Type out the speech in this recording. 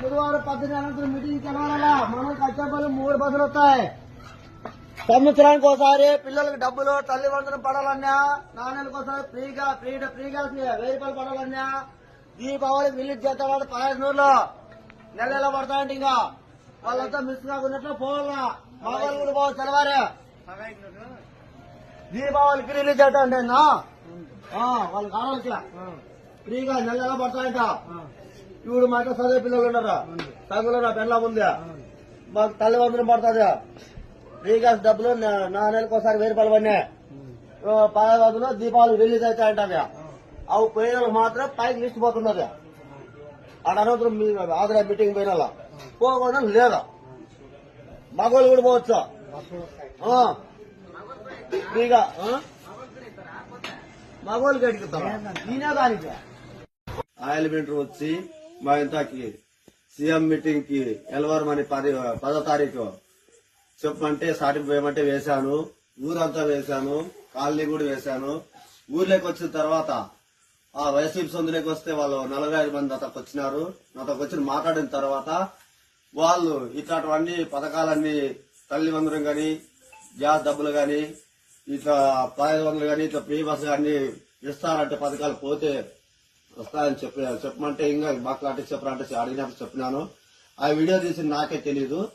బుధవారం పద్దెనిమిది అనంతరం మీటింగ్ కలవాలా మనం కష్టపడి మూడు బస్సులు వస్తాయి. సంవత్సరానికి ఒకసారి పిల్లలకు డబ్బులు తల్లిదండ్రులు పడాలన్నా నాణ్యాలకు ఒకసారి ఫ్రీగా ఫ్రీ ఫ్రీగా వెయ్యి రూపాయలు పడాలన్నా దీపావళికి రిలీజ్ చేస్తాడు పదహైదు నూరులో. నెల నెల పడతాయంటే ఇంకా. వాళ్ళంతా మిస్ కాకున్నట్లు పోవాలా. మా వాళ్ళు కూడా పోవాలి దీపావళికి రిలీజ్ చేస్తాంటే వాళ్ళు కావాలి ఫ్రీగా నెల నెల పడతాయంట? ఇప్పుడు మాట చదివే పిల్లలు ఉన్నారా నా పెళ్ళ ఉందా? మాకు తల్లిదండ్రులు పడుతుంది? ఫ్రీగా డబ్బులు నా- నెలకు ఒకసారి వెయ్యి రూపాయలు పడినా పదహారు వందలు దీపావళి రిలీజ్ అవుతాయంట అవి పోయిన మాత్రం పైకి లిస్ట్ పోతున్నది అనంతరం మీ ఆదరా మీటింగ్ పోయిన. పోకుండా లేదా? మగవాళ్ళు కూడా పోవచ్చు? ఆ. ఫ్రీగా ఆ? మగవాళ్ళకి అడుగుతాం నేనే దానికి? ఆయిల్ మీటర్ వచ్చి ఇంతకి సీఎం మీటింగ్కి ఎలవరమని పది పదో తారీఖు చెప్పమంటే స్టార్టింగ్ పోయమంటే వేశాను. ఊరంతా వేశాను. కాలనీ కూడా వేశాను. ఊర్లోకి వచ్చిన తర్వాత ఆ వైసీపీ సొందులోకి వస్తే వాళ్ళు నలభై ఐదు మంది అతకు వచ్చినారు. నాతో వచ్చి మాట్లాడిన తర్వాత వాళ్ళు ఇట్లాంటివన్నీ పథకాలన్నీ తల్లి వందరం కానీ గ్యాస్ డబ్బులు కానీ ఇట్లా పదహైదు వందలు కానీ ఇట్లా ఫ్రీ బస్ కానీ ఇస్తారంటే పథకాలు పోతే వస్తాయని చెప్పి చెప్పమంటే ఇంకా మాట్లాడి చెప్పరంటే అడిగినప్పుడు చెప్పినాను. ఆ వీడియో తీసి నాకే తెలీదు.